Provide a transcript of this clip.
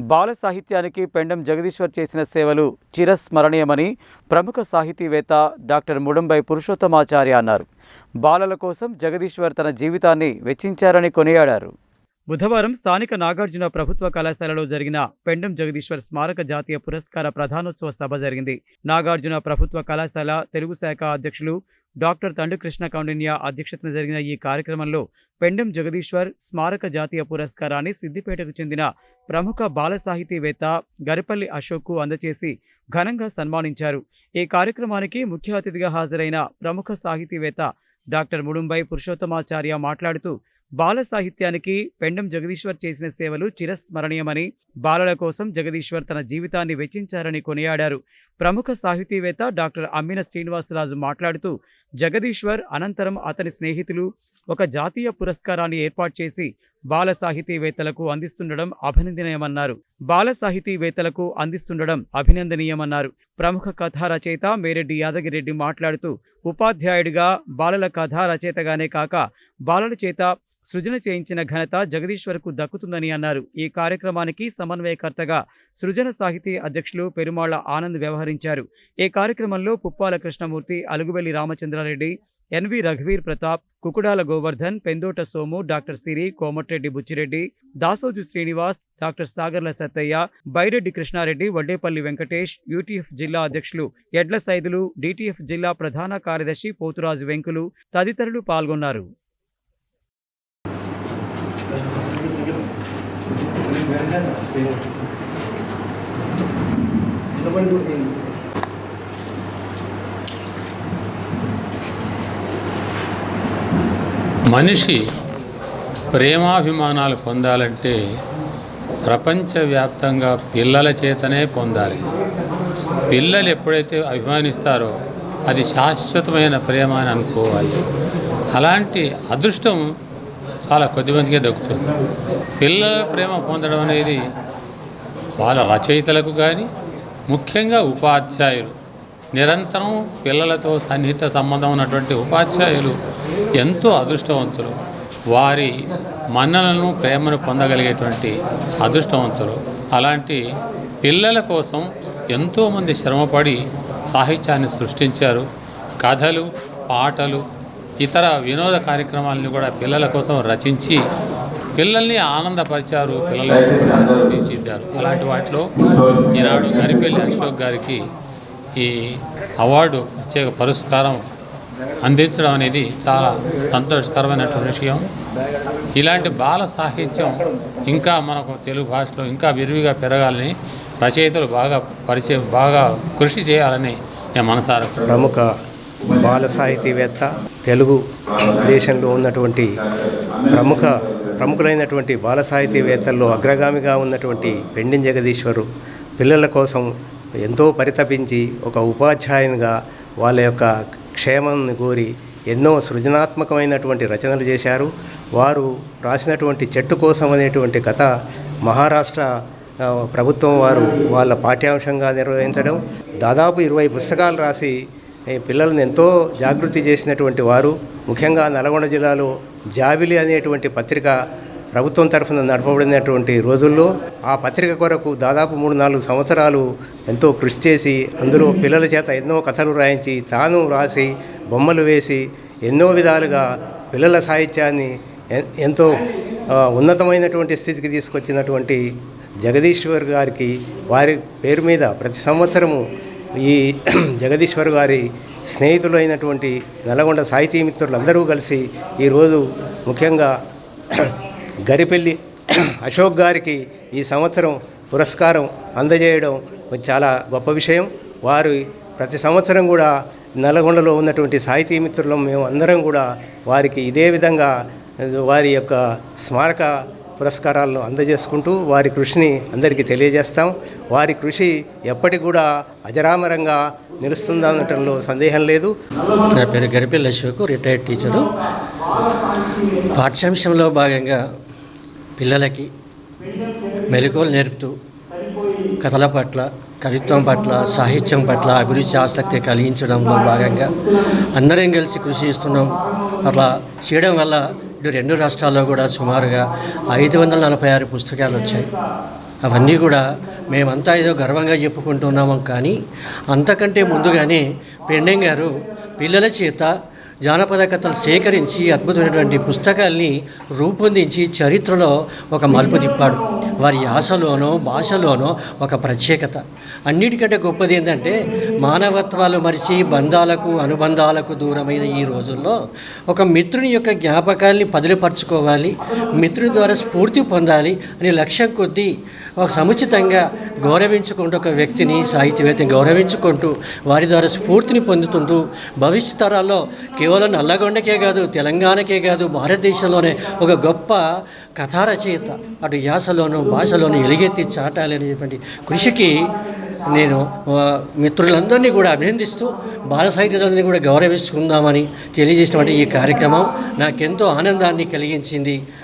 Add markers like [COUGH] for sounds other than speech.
బాల సాహిత్యానికి పెండం జగదీశ్వర్ చేసిన సేవలు చిరస్మరణీయమని ప్రముఖ సాహితీవేత్త డాక్టర్ ముడంబై పురుషోత్తమాచార్య అన్నారు. బాలల కోసం జగదీశ్వర్ తన జీవితాన్ని వెచ్చించారని కొనియాడారు. బుధవారం స్థానిక నాగార్జున ప్రభుత్వ కళాశాలలో జరిగిన పెండం జగదీశ్వర్ స్మారక జాతీయ పురస్కార ప్రధానోత్సవ సభ జరిగింది. నాగార్జున ప్రభుత్వ కళాశాల తెలుగు శాఖ అధ్యక్షులు డాక్టర్ తండు కృష్ణ కౌండిన్య అధ్యక్షతన జరిగిన ఈ కార్యక్రమంలో పెండం జగదీశ్వర్ స్మారక జాతీయ పురస్కారాన్ని సిద్దిపేటకు చెందిన ప్రముఖ బాల సాహితీవేత్త గరిపల్లి అశోక్కు అందచేసి ఘనంగా సన్మానించారు. ఈ కార్యక్రమానికి ముఖ్య అతిథిగా హాజరైన ప్రముఖ సాహితీవేత్త డాక్టర్ ముడుంబై పురుషోత్తమాచార్య మాట్లాడుతూ బాల సాహిత్యానికి పెండం జగదీశ్వర్ చేసిన సేవలు చిరస్మరణీయమని బాలల కోసం జగదీశ్వర్ తన జీవితాన్ని వెచ్చించారని కొనియాడారు. ప్రముఖ సాహితీవేత్త డాక్టర్ అమ్మిన శ్రీనివాసరాజు మాట్లాడుతూ జగదీశ్వర్ అనంతరం అతని స్నేహితులు ఒక జాతీయ పురస్కారాన్ని ఏర్పాటు చేసి బాల సాహితీవేత్తలకు అందిస్తుండడం అభినందనీయమన్నారు. బాల సాహితీవేత్తలకు అందిస్తుండడం అభినందనీయమన్నారు. ప్రముఖ కథా రచయిత మేరెడ్డి యాదగిరెడ్డి మాట్లాడుతూ ఉపాధ్యాయుడిగా బాలల కథా రచయితగానే కాక బాలల చేత సృజన చేయించిన ఘనత జగదీశ్వర్కు దక్కుతుందని అన్నారు. ఈ కార్యక్రమానికి సమన్వయకర్తగా సృజన సాహితీ అధ్యక్షులు పెరుమాళ్ళ ఆనంద్ వ్యవహరించారు. ఈ కార్యక్రమంలో Puppala Krishnamurthy Aluguvelli Ramachandra Reddy N V రఘువీర్ Pratap Kukudala Govardhan Pendota Somu doctor Siri Komatireddy Buchireddy Dasoju Srinivas doctor Sagarla Sattaiah Byreddy Krishnareddy Vaddepalli Venkatesh UTF జిల్లా అధ్యక్షులు ఎడ్ల సైదులు డిటిఎఫ్ జిల్లా ప్రధాన కార్యదర్శి పోతురాజు వెంకులు తదితరులు పాల్గొన్నారు. మనిషి ప్రేమాభిమానాలు పొందాలంటే ప్రపంచవ్యాప్తంగా పిల్లల చేతనే పొందాలి. పిల్లలు ఎప్పుడైతే అభిమానిస్తారో అది శాశ్వతమైన ప్రేమ అని అనుకోవాలి. అలాంటి అదృష్టం చాలా కొద్దిమందికే దక్కుతుంది. పిల్లల ప్రేమ పొందడం అనేది వాళ్ళ రచయితలకు కానీ ముఖ్యంగా ఉపాధ్యాయులు. నిరంతరం పిల్లలతో సన్నిహిత సంబంధం ఉన్నటువంటి ఉపాధ్యాయులు ఎంతో అదృష్టవంతులు. వారి మన్నలను ప్రేమను పొందగలిగేటువంటి అదృష్టవంతులు. అలాంటి పిల్లల కోసం ఎంతోమంది శ్రమపడి సాహిత్యాన్ని సృష్టించారు. కథలు పాటలు ఇతర వినోద కార్యక్రమాలను కూడా పిల్లల కోసం రచించి పిల్లల్ని ఆనందపరిచారు పిల్లలను తీర్చిద్దారు అలాంటి వాటిలో ఈనాడు గరిపెల్లి అశోక్ గారికి ఈ అవార్డు ప్రత్యేక పురస్కారం అందించడం అనేది చాలా సంతోషకరమైనటువంటి విషయం. ఇలాంటి బాల సాహిత్యం ఇంకా మనకు తెలుగు భాషలో ఇంకా విరివిగా పెరగాలని రచయితలు బాగా పరిచయం బాగా కృషి చేయాలని నేను మనసారా ప్రముఖ బాల సాహితీవేత్త తెలుగు దేశంలో ఉన్నటువంటి ప్రముఖ ప్రముఖులైనటువంటి బాల సాహితీవేత్తల్లో అగ్రగామిగా ఉన్నటువంటి పెండిన జగదీశ్వరు పిల్లల కోసం ఎంతో పరితపించి ఒక ఉపాధ్యాయునిగా వాళ్ళ యొక్క క్షేమాన్ని కోరి ఎన్నో సృజనాత్మకమైనటువంటి రచనలు చేశారు. వారు రాసినటువంటి చెట్టు కోసం అనేటువంటి కథ మహారాష్ట్ర ప్రభుత్వం వారు వాళ్ళ పాఠ్యాంశంగా నిర్వహించడం. దాదాపు ఇరవై పుస్తకాలు రాసి పిల్లలను ఎంతో జాగృతి చేసినటువంటి వారు ముఖ్యంగా నల్గొండ జిల్లాలో జాబిలి అనేటువంటి పత్రిక ప్రభుత్వం తరఫున నడపబడినటువంటి రోజుల్లో ఆ పత్రిక కొరకు దాదాపు మూడు నాలుగు సంవత్సరాలు ఎంతో కృషి చేసి అందులో పిల్లల చేత ఎన్నో కథలు రాయించి తాను రాసి బొమ్మలు వేసి ఎన్నో విధాలుగా పిల్లల సాహిత్యాన్ని ఎంతో ఉన్నతమైనటువంటి స్థితికి తీసుకొచ్చినటువంటి జగదీశ్వర్ గారికి వారి పేరు మీద ప్రతి సంవత్సరము ఈ [CLEARS THROAT] జగదీశ్వర్ గారి స్నేహితులైనటువంటి నల్గొండ సాహితీ మిత్రులందరూ కలిసి ఈరోజు ముఖ్యంగా [CLEARS THROAT] గరిపెల్లి [CLEARS THROAT] అశోక్ గారికి ఈ సంవత్సరం పురస్కారం అందజేయడం చాలా గొప్ప విషయం. వారు ప్రతి సంవత్సరం కూడా నల్గొండలో ఉన్నటువంటి సాహితీ మిత్రులం మేము అందరం కూడా వారికి ఇదే విధంగా వారి యొక్క స్మారక పురస్కారాలను అందజేసుకుంటూ వారి కృషిని అందరికీ తెలియజేస్తాం. వారి కృషి ఎప్పటికి కూడా అజరామరంగా నిలుస్తుందనటంలో సందేహం లేదు. నా పేరు గరిపిల్ల అశోక్ రిటైర్డ్ టీచరు. పాఠ్యాంశంలో భాగంగా పిల్లలకి మెలకువలు నేర్పుతూ కథల పట్ల కవిత్వం పట్ల సాహిత్యం పట్ల అభిరుచి ఆసక్తి కలిగించడంలో భాగంగా అందరం కలిసి కృషి చేస్తున్నాం. అట్లా చేయడం వల్ల రెండు రాష్ట్రాల్లో కూడా సుమారుగా ఐదు వందల నలభై ఆరు పుస్తకాలు వచ్చాయి. అవన్నీ కూడా మేమంతా ఏదో గర్వంగా చెప్పుకుంటున్నాము కానీ అంతకంటే ముందుగానే పెండెం గారు పిల్లల చేత జానపద కథలు సేకరించి అద్భుతమైనటువంటి పుస్తకాల్ని రూపొందించి చరిత్రలో ఒక మలుపు తిప్పాడు. వారి యాసలోనో భాషలోనో ఒక ప్రత్యేకత. అన్నిటికంటే గొప్పది ఏంటంటే మానవత్వాలు మరిచి బంధాలకు అనుబంధాలకు దూరమైన ఈ రోజుల్లో ఒక మిత్రుని యొక్క జ్ఞాపకాల్ని పదిలిపరచుకోవాలి మిత్రుని ద్వారా స్ఫూర్తి పొందాలి అనే లక్ష్యం కొద్దీ ఒక సముచితంగా గౌరవించుకుంటూ ఒక వ్యక్తిని సాహిత్యవేత్తని గౌరవించుకుంటూ వారి ద్వారా స్ఫూర్తిని పొందుతుంటూ భవిష్యత్ తరాల్లో కేవలం నల్లగొండకే కాదు తెలంగాణకే కాదు భారతదేశంలోనే ఒక గొప్ప కథా రచయిత అటు యాసలోను భాషలోను ఎలుగెత్తి చాటాలి అనేటువంటి కృషికి నేను మిత్రులందరినీ కూడా అభినందిస్తూ బాల సాహిత్యులందరినీ కూడా గౌరవించుకుందామని తెలియజేసినటువంటి ఈ కార్యక్రమం నాకెంతో ఆనందాన్ని కలిగించింది.